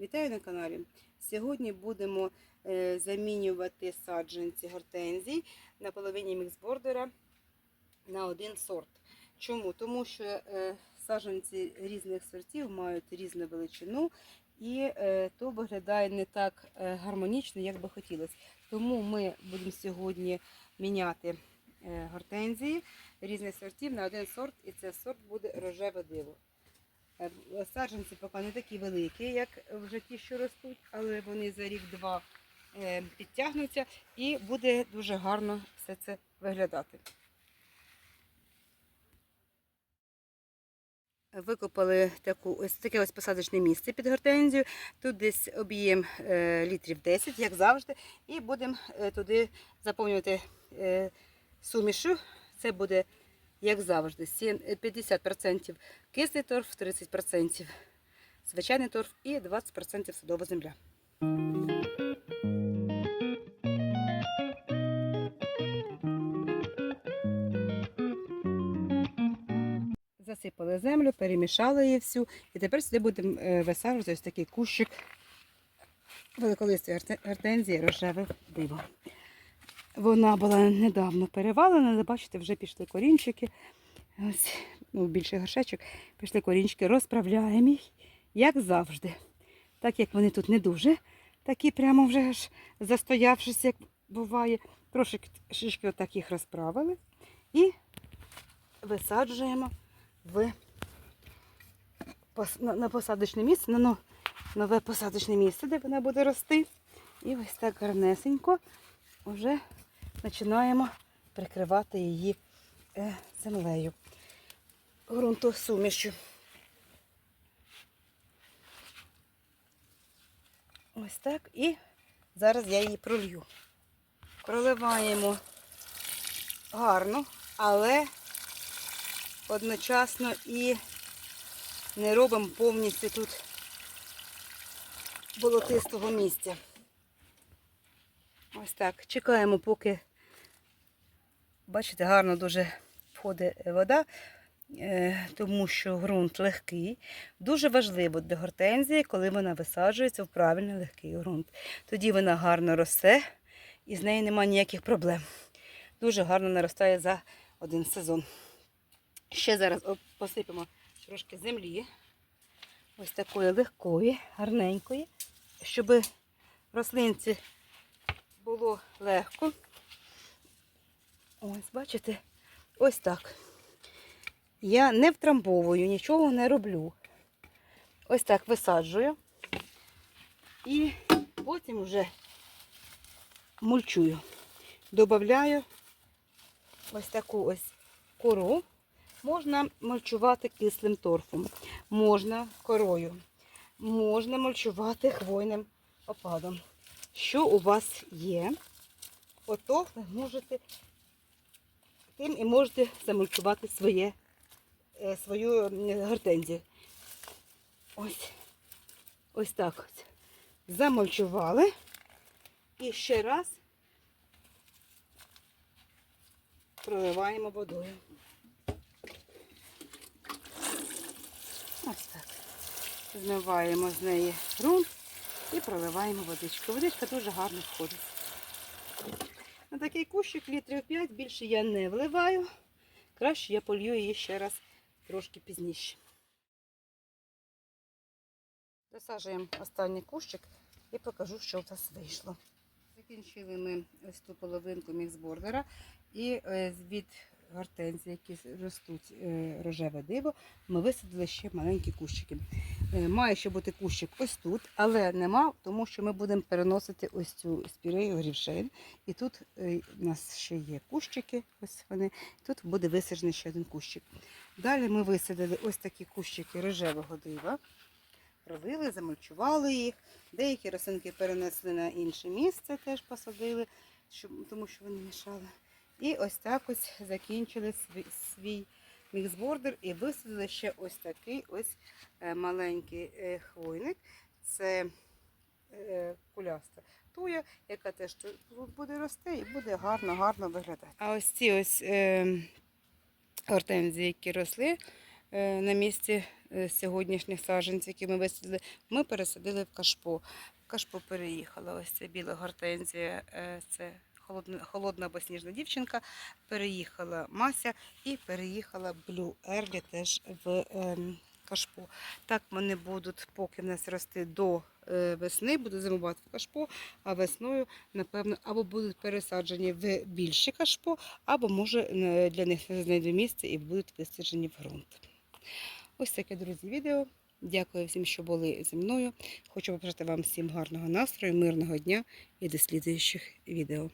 Вітаю на каналі. Сьогодні будемо е, замінювати саджанці гортензій на половині міксбордера на один сорт. Чому? Тому що е, саджанці різних сортів мають різну величину і е, то виглядає не так гармонічно, як би хотілося. Тому ми будемо сьогодні міняти гортензії різних сортів на один сорт, і це сорт буде рожеве диво. Е, Саджанці поки не такі великі, як вже ті, що ростуть, але вони за рік-два е, підтягнуться і буде дуже гарно все це виглядати. Викопали таку, ось таке ось посадочне місце під гортензію. Тут десь об'єм е, літрів 10, як завжди, і будемо туди заповнювати сумішу. Це буде, як завжди, е, 50% кислий торф, 30% звичайний торф і 20% садова земля. Засипали землю, перемішали її всю. І тепер сюди будемо е, висаджувати ось такий кущик великолистої гортензії рожеве диво. Вона була недавно перевалена, але бачите, вже пішли корінчики. Ось, ну, більше горшечок, пішли корінчики, розправляємо їх, як завжди. Так як вони тут не дуже, такі прямо вже аж застоявшись, як буває. Трошки шишки отак їх розправили і висаджуємо в на посадочне місце, на нове посадочне місце, де вона буде рости. І ось так гарнесенько вже починаємо прикривати її е, землею, ґрунтосумішю. Ось так. І зараз я її пролью. Проливаємо гарно, але одночасно і не робимо повністю тут болотистого місця. Ось так. Чекаємо, поки, бачите, гарно дуже входить вода, е, тому що ґрунт легкий. Дуже важливо для гортензії, коли вона висаджується в правильний легкий ґрунт. Тоді вона гарно росте і з нею немає ніяких проблем. Дуже гарно наростає за один сезон. Ще зараз посипемо трошки землі. Ось такої легкої, гарненької, щоб рослинці було легко. Ось, бачите, ось так. Я не втрамбовую, нічого не роблю. Ось так висаджую. І потім вже мульчую. Добавляю ось таку ось кору. Можна мульчувати кислим торфом, можна корою, можна мульчувати хвойним опадом. Що у вас є, ото ви можете тим і можете замульчувати своє, е, свою гортензію. Ось, ось так ось. Замульчували. І ще раз проливаємо водою. Ось так. Змиваємо з неї ґрунт і проливаємо водичку. Водичка дуже гарно входить. Такий кущик літрів 5 більше я не вливаю. Краще я полью її ще раз трошки пізніше. Досаджуємо останній кущик і покажу, що в нас вийшло. Закінчили ми ось ту половинку міксбордера і е, від гортензії, які ростуть е, рожеве диво, ми висадили ще маленькі кущики. Е, Має ще бути кущик ось тут, але нема, тому що ми будемо переносити ось цю спірею грівшин. І тут е, у нас ще є кущики, ось вони. Тут буде висаджений ще один кущик. Далі ми висадили ось такі кущики рожевого дива. Провили, замульчували їх. Деякі рослинки перенесли на інше місце, теж посадили, тому що вони мішали. І ось так ось закінчили свій, свій міксбордер і висадили ще ось такий ось е, маленький е, хвойник. Це е, куляста туя, яка теж буде рости і буде гарно-гарно виглядати. А ось ці ось гортензії, які росли на місці сьогоднішніх саджанців, які ми висадили, ми пересадили в кашпо. В кашпо переїхала ось ця біла гортензія, це холодна, холодна або сніжна дівчинка. Переїхала Мася і переїхала Блю Ерлі теж в ем, кашпо. Так вони будуть, поки в нас рости до е, весни, будуть зимувати в кашпо, а весною, напевно, або будуть пересаджені в більше кашпо, або може для них не знайде місце і будуть висаджені в ґрунт. Ось таке, друзі, відео. Дякую всім, що були зі мною. Хочу побажати вам всім гарного настрою, мирного дня і до слідуючих відео.